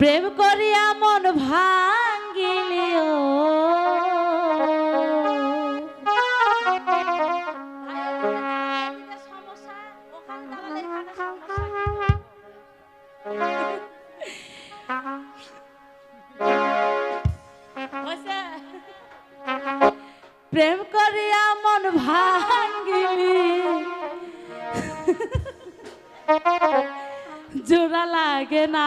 প্রেম করিয়া মন ভাঙ্গিলিও প্রেম করিয়া মন ভাঙ্গিলি। জোড়া লাগে না।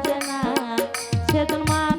বাজে না। মা